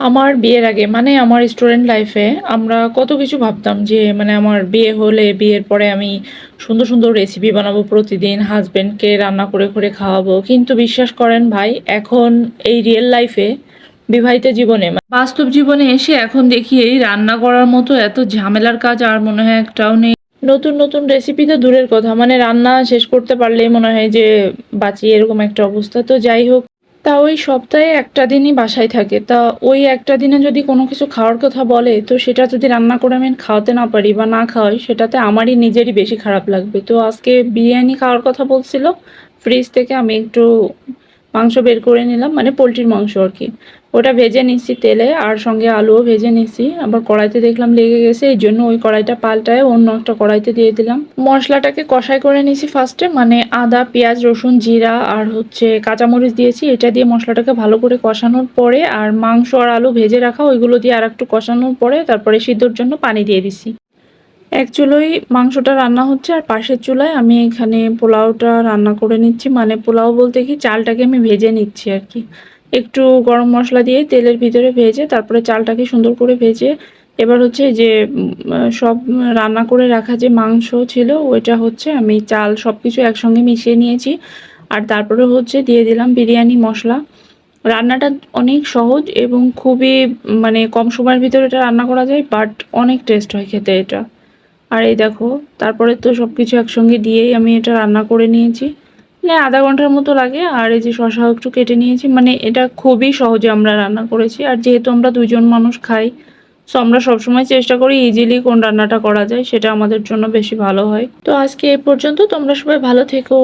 আমার বিয়ের আগে মানে আমার স্টুডেন্ট লাইফে আমরা কত কিছু ভাবতাম যে মানে আমার বিয়ে হলে বিয়ের পরে আমি সুন্দর সুন্দর রেসিপি বানাবো প্রতিদিন হাজব্যান্ডকে রান্না করে করে খাওয়াবো। কিন্তু বিশ্বাস করেন ভাই, এখন এই রিয়েল লাইফে বিবাহিত জীবনে মানে বাস্তব জীবনে এসে এখন দেখি এই রান্না করার মতো এত ঝামেলার কাজ আর মনে হয় একটাও নেই। নতুন নতুন রেসিপি তো দূরের কথা মানে রান্না শেষ করতে পারলেই মনে হয় যে বাঁচি এরকম একটা অবস্থা। তো যাই হোক তা ওই সপ্তাহে একটা দিনই বাসায় থাকে। তা ওই একটা দিনে যদি কোনো কিছু খাওয়ার কথা বলে, তো সেটা যদি রান্না করে আমি খাওয়াতে না পারি বা না খাওয়াই, সেটাতে আমারই নিজেরই বেশি খারাপ লাগবে। তো আজকে বিরিয়ানি খাওয়ার কথা বলছিল ফ্রিজ থেকে আমি একটু মাংস বের করে নিলাম মানে পোলট্রির মাংস আর কি। ওটা ভেজে নিচ্ছি তেলে, আর সঙ্গে আলুও ভেজে নিচ্ছি আবার কড়াইতে দেখলাম লেগে গেছে, এই জন্য ওই কড়াইটা পাল্টায় অন্য একটা কড়াইতে দিয়ে দিলাম। মশলাটাকে কষাই করে নিয়েছি ফার্স্টে মানে আদা, পেঁয়াজ, রসুন, জিরা, আর হচ্ছে কাঁচামরিচ দিয়েছি, এটা দিয়ে মশলাটাকে ভালো করে কষানোর পরে, আর মাংস আর আলু ভেজে রাখা, ওইগুলো দিয়ে আর একটু কষানোর পরে, তারপরে সিদ্ধর জন্য পানি দিয়ে দিছি। এক চুলোই মাংসটা রান্না হচ্ছে আর পাশের চুলায় আমি এখানে পোলাওটা রান্না করে নিচ্ছি। মানে পোলাও বলতে কি চালটাকে আমি ভেজে নিচ্ছি আর কি। একটু গরম মশলা দিয়ে তেলের ভিতরে ভেজে তারপরে চালটাকে সুন্দর করে ভেজে এবার হচ্ছে যে সব রান্না করে রাখা যে মাংস ছিল ওইটা হচ্ছে আমি চাল সব কিছু একসঙ্গে মিশিয়ে নিয়েছি। আর তারপরে হচ্ছে দিয়ে দিলাম বিরিয়ানি মশলা। রান্নাটা অনেক সহজ এবং খুবই মানে কম সময়ের ভিতরে এটা রান্না করা যায়, বাট অনেক টেস্ট হয় খেতে এটা। আর এই দেখো, তারপরে তো সব কিছু একসঙ্গে দিয়েই আমি এটা রান্না করে নিয়েছি। মানে আধা ঘণ্টার মতো লাগে, আর এই যে শশাও একটু কেটে নিয়েছি। মানে এটা খুবই সহজে আমরা রান্না করেছি, আর যেহেতু আমরা দুজন মানুষ খাই সো আমরা সবসময় চেষ্টা করি ইজিলি কোন রান্নাটা করা যায়, সেটা আমাদের জন্য বেশি ভালো হয়। তো আজকে এই পর্যন্ত, তোমরা সবাই ভালো থেকো।